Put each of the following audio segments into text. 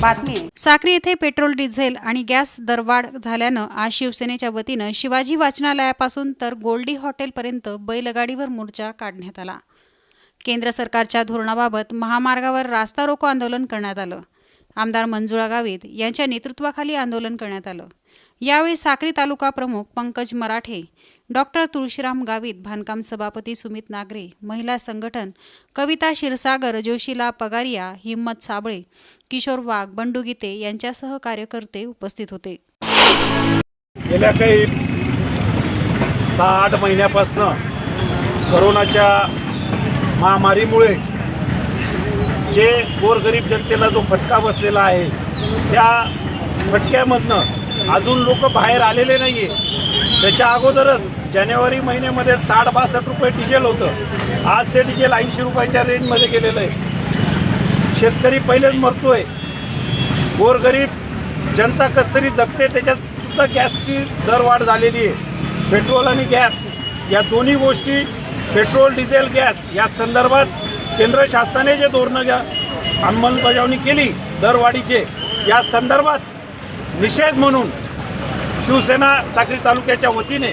बातमी साक्री येथे petrol diesel आणि गॅस दरवाढ झाल्यानं आज शिवसेनेच्या वतीनं शिवाजी वाचनालयापासून तर गोल्डी हॉटेलपर्यंत बैलगाडीवर मोर्चा काढण्यात आला. केंद्र सरकारच्या धोरणाबाबत महामार्गावर रास्ता रोको आंदोलन करण्यात आलं. आमदार मंजुळा गावित यांच्या नेतृत्वाखाली आंदोलन करण्यात आलं. यावेळी साक्री तालुका प्रमुख पंकज मराठे डॉक्टर तुळशीराम गावित बांधकाम सभापती सुमित नागरे महिला संघटन कविता क्षीरसागर जोशीला पगारिया हिम्मत साबळे किशोर वाघ बंडू गीते यांच्यासह कार्यकर्ते उपस्थित होते. गेल्या काही सहा आठ महिन्यापासनं करोनाच्या महामारीमुळे जे गोरगरीब जनतेला जो फटका बसलेला आहे त्या फटक्यामधनं अजून लोक बाहेर आलेले नाही आहे त्याच्या अगोदरच जानेवारी महिन्यामध्ये साठ बासष्ट रुपये डिझेल होतं. आज ते डिझेल ऐंशी रुपयाच्या रेंजमध्ये गेलेलं आहे. शेतकरी पहिलेच मरतोय. गोरगरीब जनता कस तरी जगते त्याच्यात सुद्धा गॅसची दरवाढ झालेली आहे. पेट्रोल आणि गॅस या दोन्ही गोष्टी पेट्रोल डिझेल गॅस या संदर्भात केंद्र शासनाने जे धोरणं घ्या अंमलबजावणी केली दरवाढीचे या संदर्भात निषेध म्हणून शिवसेना साक्री तालुक्याच्या वतीने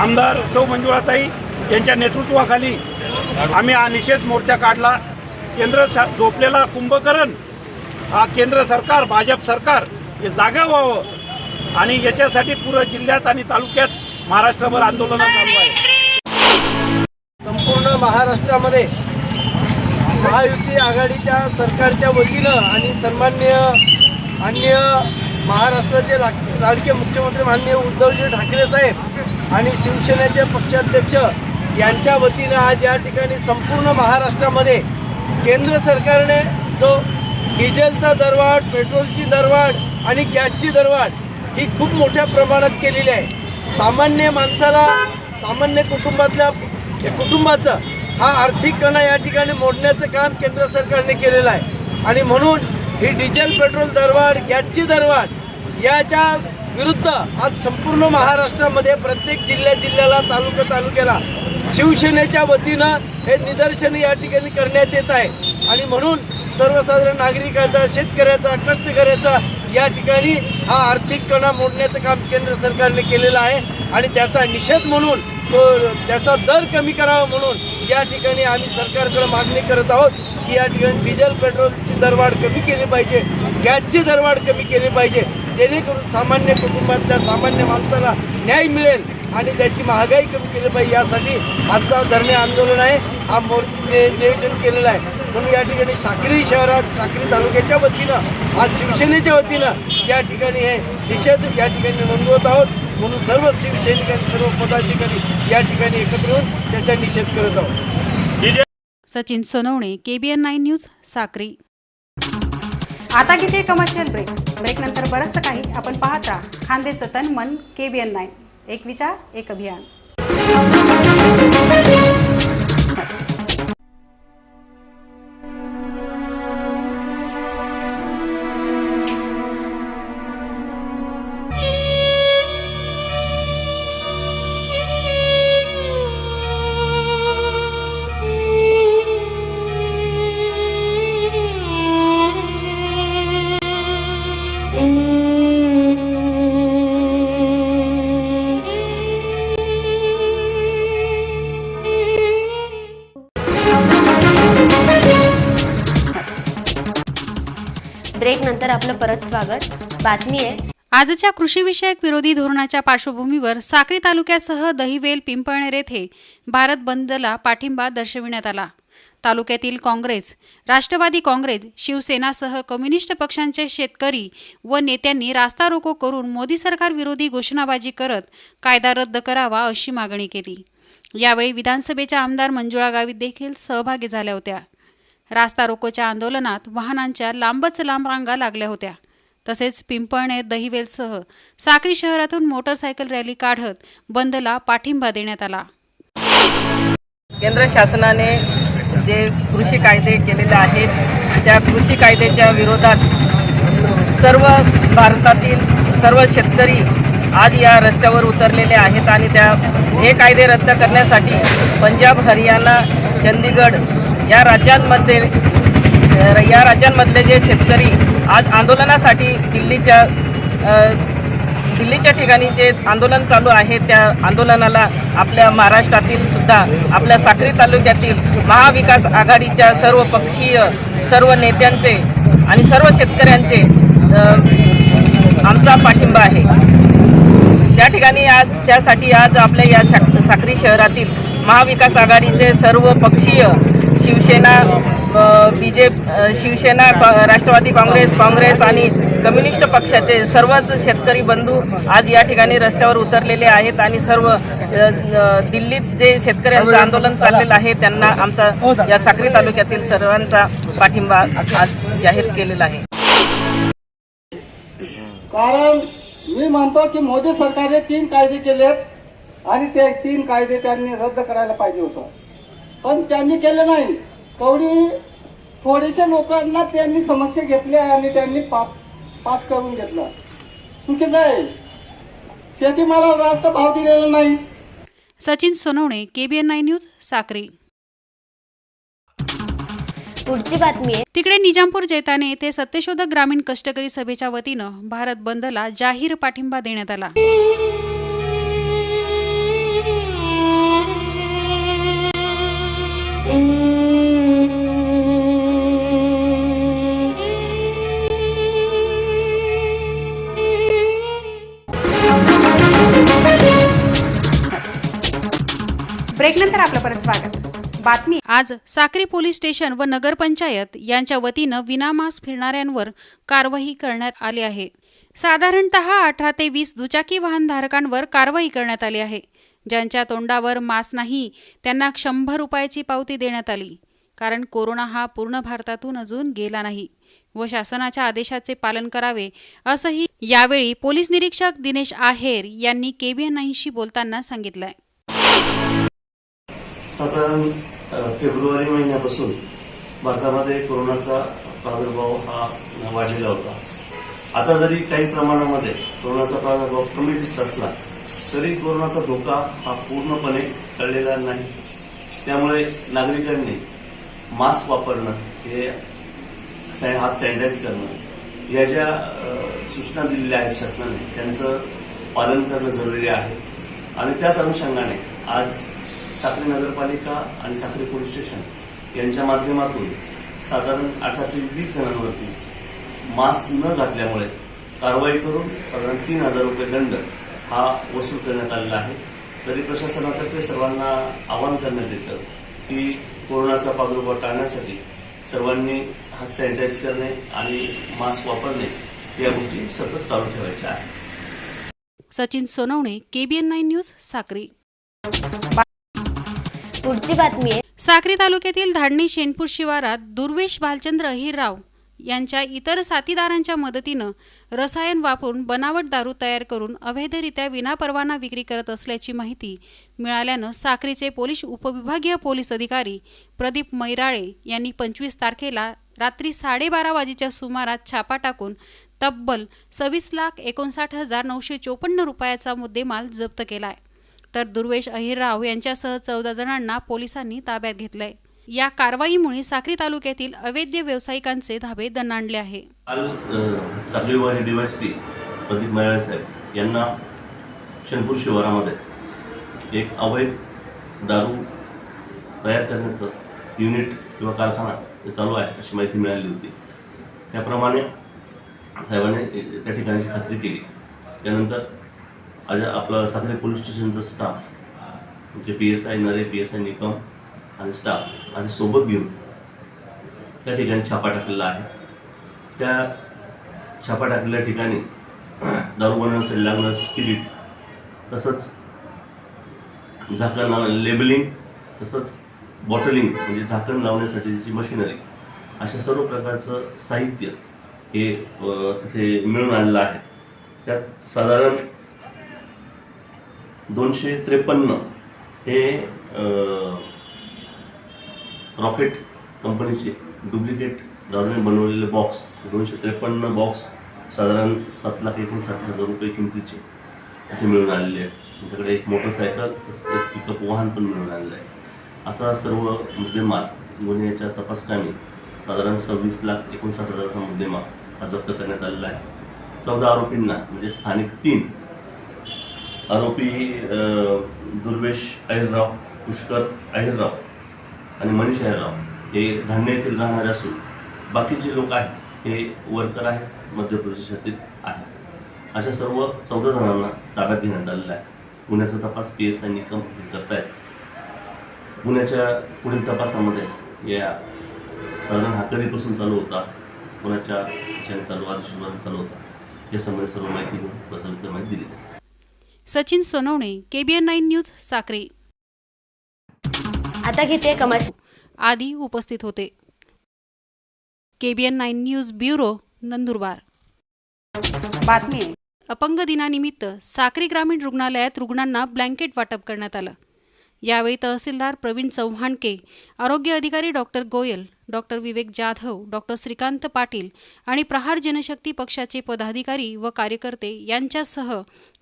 आमदार सौ मंजुळाताई यांच्या नेतृत्वाखाली आम्ही हा निषेध मोर्चा काढला. केंद्र शा झोपलेला कुंभकरण हा केंद्र सरकार भाजप सरकार हे जागा व्हावं आणि याच्यासाठी पुरं जिल्ह्यात आणि तालुक्यात महाराष्ट्रभर आंदोलनं चालू आहे. संपूर्ण महाराष्ट्रामध्ये महायुती आघाडीच्या सरकारच्या वतीनं आणि सन्मान्य अन्य महाराष्ट्राचे लाडके मुख्यमंत्री माननीय उद्धवजी ठाकरे साहेब आणि शिवसेनेचे पक्षाध्यक्ष यांच्या वतीनं आज या ठिकाणी संपूर्ण महाराष्ट्रामध्ये केंद्र सरकारने जो डिझेलचा दरवाढ पेट्रोलची दरवाढ आणि गॅसची दरवाढ ही खूप मोठ्या प्रमाणात केलेली आहे. सामान्य माणसाला सामान्य कुटुंबातल्या कुटुंबाचं हा आर्थिक कणा या ठिकाणी मोडण्याचं काम केंद्र सरकारने केलेलं आहे. आणि म्हणून ही डिझेल पेट्रोल दरवाढ गॅसची दरवाढ याच्या विरुद्ध आज संपूर्ण महाराष्ट्रामध्ये प्रत्येक जिल्ह्या जिल्ह्याला तालुका तालुक्याला शिवसेनेच्या वतीनं हे निदर्शन या ठिकाणी करण्यात येत आहे. आणि म्हणून सर्वसाधारण नागरिकाचा शेतकऱ्याचा कष्टकऱ्याचा या ठिकाणी हा आर्थिक कणा मोडण्याचं काम केंद्र सरकारने केलेलं आहे आणि त्याचा निषेध म्हणून तो त्याचा दर कमी करावा म्हणून या ठिकाणी आम्ही सरकारकडे मागणी करत आहोत की या ठिकाणी डिझेल पेट्रोलची दरवाढ कमी केली पाहिजे गॅसची दरवाढ कमी केली पाहिजे जेणेकरून सामान्य कुटुंबातल्या सामान्य माणसाला न्याय मिळेल आणि त्याची महागाई कमी केली पाहिजे. यासाठी आजचा धरणे आंदोलन आहे. हा मोर्चे नियोजन केलेलं आहे. म्हणून या ठिकाणी साक्री शहरात साक्री तालुक्याच्या वतीनं आज शिवसेनेच्या वतीनं या ठिकाणी हे निषेध या ठिकाणी नोंदवत आहोत. म्हणून सर्व शिवसैनिकांनी सर्व पदाधिकारी या ठिकाणी एकत्र येऊन त्याचा निषेध करत आहोत. Sachin Sonawane KBN nine news Sakri. आता किती कमर्शियल ब्रेक ब्रेक नंतर बरंचसं काही आपण पाहत राहा. खानदेश तन मन केबीएन नाईन एक विचार एक अभियान. स्वागत. बातमी आहे. आजच्या कृषीविषयक विरोधी धोरणाच्या पार्श्वभूमीवर साक्री तालुक्यासह दहिवेल पिंपळनेर येथे भारत बंदला पाठिंबा दर्शविण्यात आला. तालुक्यातील काँग्रेस राष्ट्रवादी काँग्रेस शिवसेनासह कम्युनिस्ट पक्षांचे शेतकरी व नेत्यांनी रास्ता रोको करून मोदी सरकार विरोधी घोषणाबाजी करत कायदा रद्द करावा अशी मागणी केली. यावेळी विधानसभेच्या आमदार मंजुळा गावित देखील सहभागी झाल्या होत्या. रास्ता रोकोच्या आंदोलनात वाहनांच्या लांबच लांब रांगा लागल्या होत्या. तसेच पिंपळनेर दहिवेलसह साक्री शहरातून मोटरसायकल रॅली काढत बंदला पाठिंबा देण्यात आला. केंद्र शासनाने जे कृषी कायदे केलेले आहेत त्या कृषी कायद्याच्या विरोधात सर्व भारतातील सर्व शेतकरी आज या रस्त्यावर उतरलेले आहेत आणि त्या हे कायदे रद्द करण्यासाठी पंजाब हरियाणा चंदीगड या राज्यांमध्ये या राज्यांमधले जे शेतकरी आज आंदोलनासाठी दिल्लीच्या दिल्लीच्या ठिकाणी जे आंदोलन चालू आहे त्या आंदोलनाला आपल्या महाराष्ट्रातील सुद्धा आपल्या साक्री तालुक्यातील महाविकास आघाडीच्या सर्व पक्षीय सर्व नेत्यांचे आणि सर्व शेतकऱ्यांचे आमचा पाठिंबा आहे. त्या ठिकाणी आज त्यासाठी आज आपल्या या साक साक्री शहरातील महाविकास आघाडीचे सर्व पक्षीय शिवसेना बी जे शिवसेना राष्ट्रवादी काँग्रेस काँग्रेस आणि कम्युनिस्ट पक्षाचे सर्वच शेतकरी बंधू आज या ठिकाणी रस्त्यावर उतरलेले आहेत आणि सर्व दिल्लीत जे शेतकऱ्यांचं आंदोलन चाललेलं आहे त्यांना आमचा या साक्री तालुक्यातील सर्वांचा पाठिंबा आज जाहीर केलेला आहे. कारण मी म्हणतो की मोदी सरकारने तीन कायदे केलेत आणि ते तीन कायदे त्यांनी रद्द करायला पाहिजे होतं. पण त्यांनी केले नाही. कवडी थोडेसे लोकांना त्यांनी समक्ष घेतले आणि त्यांनी पास करून घेतलं. चुकीचं आहे. शेतीमालाला जास्त भाव दिलेला नाही. Sachin Sonawane KBN nine news Sakri. पुढची बातमी आहे. तिकडे निजामपूर जैताने येथे सत्यशोधक ग्रामीण कष्टकरी सभेच्या वतीनं भारत बंदला जाहीर पाठिंबा देण्यात आला. ब्रेक नंतर आपलं परत स्वागत. बातमी. आज साक्री पोलीस स्टेशन व नगरपंचायत यांच्या वतीनं विनामास्क फिरणाऱ्यांवर कारवाई करण्यात आली आहे. साधारणत अठरा ते वीस दुचाकी वाहनधारकांवर कारवाई करण्यात आली आहे. ज्यांच्या तोंडावर मास्क नाही त्यांना शंभर रुपयाची पावती देण्यात आली. कारण कोरोना हा पूर्ण भारतातून अजून गेला नाही. व शासनाच्या आदेशाचे पालन करावे असंही यावेळी पोलीस निरीक्षक दिनेश आहेर यांनी केबीएन ऐंशी बोलताना सांगितलंय. साधारण फेब्रुवारी महिन्यापासून भारतामध्ये कोरोनाचा प्रादुर्भाव हा वाढलेला होता. आता जरी काही प्रमाणामध्ये कोरोनाचा प्रादुर्भाव कमी दिसत असला तरी कोरोनाचा धोका हा पूर्णपणे टळलेला नाही. त्यामुळे नागरिकांनी मास्क वापरणं हे हात सॅनिटाईज करणं या ज्या सूचना दिलेल्या आहेत शासनाने त्यांचं पालन करणं जरुरी आहे. आणि त्याच अनुषंगाने आज साखरे नगरपालिका आणि साखरे पोलीस स्टेशन यांच्या माध्यमातून साधारण अठरा ते वीस जणांवरती मास्क न घातल्यामुळे कारवाई करून साधारण तीन हजार रुपये दंड हा वसूल करण्यात आलेला आहे. तरी प्रशासनातर्फे सर्वांना आवाहन करण्यात येतं की कोरोनाचा प्रादुर्भाव टाळण्यासाठी सर्वांनी हात सॅनिटाईज करणे आणि मास्क वापरणे या गोष्टी सतत चालू ठेवायच्या आहेत. Sachin Sonawane KBN nine news Sakri. पुढची बातमी आहे. साक्री तालुक्यातील धाडणी शेनपूर शिवारात दुर्वेश भालचंद्र अहिरराव यांच्या इतर साथीदारांच्या मदतीनं रसायन वापरून बनावट दारू तयार करून अवैधरित्या विनापरवाना विक्री करत असल्याची माहिती मिळाल्यानं साक्रीचे पोलीस उपविभागीय पोलीस अधिकारी प्रदीप मैराळे यांनी पंचवीस तारखेला रात्री साडेबारा वाजेच्या सुमारात छापा टाकून तब्बल सव्वीस लाख एकोणसाठ हजार नऊशे चोपन्न रुपयाचा मुद्देमाल जप्त केला आहे तर दुर्वेश अहिरराव यांच्यासह चौदा जणांना पोलिसांनी ताब्यात घेतलंय. या कारवाईमुळे साक्री तालुक्यातील अवैध व्यावसायिकांचे धाबे दणाणले आहे. काल साखळी प्रदीप साहेब यांना शनपूर शिवारामध्ये एक अवैध दारू तयार करण्याचं युनिट किंवा कारखाना ते चालू आहे अशी माहिती मिळाली होती. त्याप्रमाणे साहेबांनी त्या ठिकाणाची खात्री केली. त्यानंतर आज आपलं साखरे पोलीस स्टेशनचा स्टाफ म्हणजे P S I Nare P S I Nikam आणि स्टाफ आणि सोबत घेऊन त्या ठिकाणी छापा टाकलेला आहे. त्या छापा टाकलेल्या ठिकाणी दारू बनवण्यासाठी लागणारं स्पिरिट तसंच झाकण लावणं लेबलिंग तसंच बॉटलिंग म्हणजे झाकण लावण्यासाठीची मशिनरी अशा सर्व प्रकारचं साहित्य हे तिथे मिळून आणलं आहे. त्यात साधारण दोनशे त्रेपन्न हे रॉकेट कंपनीचे डुप्लिकेट दारूने बनवलेले बॉक्स. दोनशे त्रेपन्न बॉक्स साधारण सात लाख एकोणसाठ हजार रुपये किमतीचे इथे मिळून आलेले आहेत. त्यांच्याकडे एक मोटरसायकल तसंच एक पिकअप वाहन पण मिळून आलेलं आहे. असा सर्व मुद्देमाल गुन्ह्याच्या तपासकाने साधारण सव्वीस लाख एकोणसाठ हजाराचा मुद्देमाल हा जप्त करण्यात आलेला आहे. चौदा आरोपींना म्हणजे स्थानिक तीन आरोपी दुर्वेश अहिरराव पुष्कर अहिरराव आणि मनीष अहिरराव हे धान्य येथील राहणारे असून बाकीचे लोक आहेत हे वर्कर आहेत मध्य प्रदेशातील आहेत. अशा सर्व चौदा जणांना ताब्यात घेण्यात आलेलं आहे. गुन्ह्याचा तपास पी एस आय निकम हे करतायत. गुन्ह्याच्या पुढील तपासामध्ये या साधारण हा कधीपासून चालू होता कोणाच्या चालू आदेशावर चालू होता या संबंधी सर्व माहिती घेऊन सविस्तर माहिती दिली जाते Sachin Sonawane KBN nine news Sakri. आता घेते कमर्शियल आदी उपस्थित होते. KBN nine news bureau Nandurbar. बातमी. अपंग दिनानिमित्त साक्री ग्रामीण रुग्णालयात रुग्णांना ब्लँकेट वाटप करण्यात आलं. यावेळी तहसीलदार प्रवीण चव्हाणके आरोग्य अधिकारी doctor Goyal doctor Vivek Jadhav doctor Shrikant Patil आणि प्रहार जनशक्ती पक्षाचे पदाधिकारी व कार्यकर्ते यांच्यासह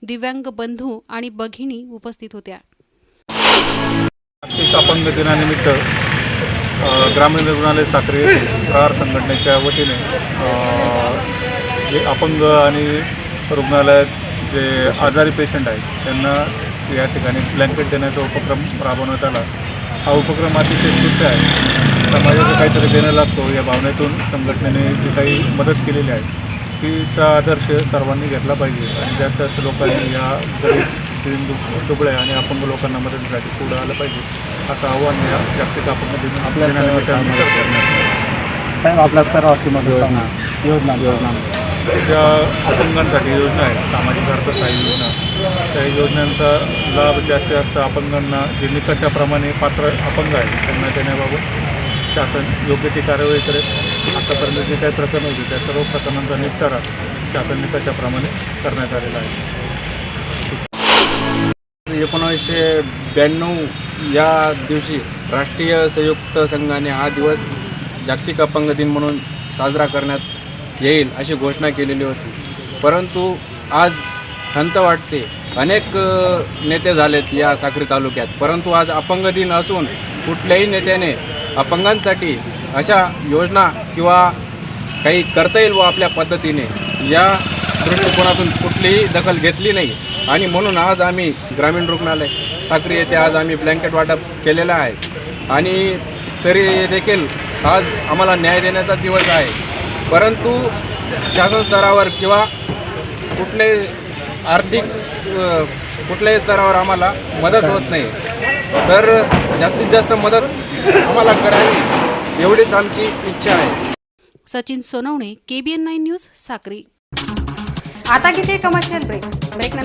दिव्यांग बंधू आणि भगिनी उपस्थित होत्या. अपंग दिनानिमित्त ग्रामीण रुग्णालय साखरे प्रहार संघटनेच्या वतीने जे अपंग आणि रुग्णालयात जे आजारी पेशंट आहेत त्यांना या ठिकाणी ब्लँकेट देण्याचा उपक्रम राबवण्यात आला. हा उपक्रम अतिशय स्तुत्य आहे. समाजाचं काहीतरी देणं लागतो या भावनेतून संघटनेने जी काही मदत केलेली आहे तिचा आदर्श सर्वांनी घेतला पाहिजे आणि जास्त जास्त लोकांनी या गरीब दुबळ्या आणि अपंग लोकांना मदतीसाठी पुढं आलं पाहिजे असं आव्हान या जागतिक अपंग दिन दिनानिमित्त आम्ही करतो. साहेब आपल्या स्तरावरची मदत सांगा योजना योजना. ज्या अपंगांसाठी योजना आहेत सामाजिक अर्थसहाय्य योजना त्या योजनांचा लाभ जास्तीत जास्त अपंगांना जे निकषाप्रमाणे पात्र अपंग आहेत त्यांना देण्याबाबत शासन योग्य ती कार्यवाही करेल. आतापर्यंत जे काही प्रकरणं होती त्या सर्व प्रकरणांचा निपटारा शासन निकषाप्रमाणे करण्यात आलेला आहे. एकोणावीसशे ब्याण्णव या दिवशी राष्ट्रीय संयुक्त संघाने हा दिवस जागतिक अपंग दिन म्हणून साजरा करण्यात येईल अशी घोषणा केलेली होती. परंतु आज खंत वाटते. अनेक नेते झालेत या साक्री तालुक्यात. परंतु आज अपंग दिन असून कुठल्याही नेत्याने अपंगांसाठी अशा योजना किंवा काही करता येईल व आपल्या पद्धतीने या दृष्टिकोनातून कुठलीही दखल घेतली नाही. आणि म्हणून आज आम्ही ग्रामीण रुग्णालय साक्री येथे आज आम्ही ब्लँकेट वाटप केलेलं आहे. आणि तरी देखील आज आम्हाला न्याय देण्याचा दिवस आहे. परंतु शासन स्तरावर किंवा कुठल्याही आर्थिक कुठल्याही स्तरावर आम्हाला मदत होत नाही. तर जास्तीत जास्त मदत आम्हाला करावी एवढीच आमची इच्छा आहे. Sachin Sonawane KBN nine news Sakri. आता घेते कमर्शियल ब्रेक ब्रेक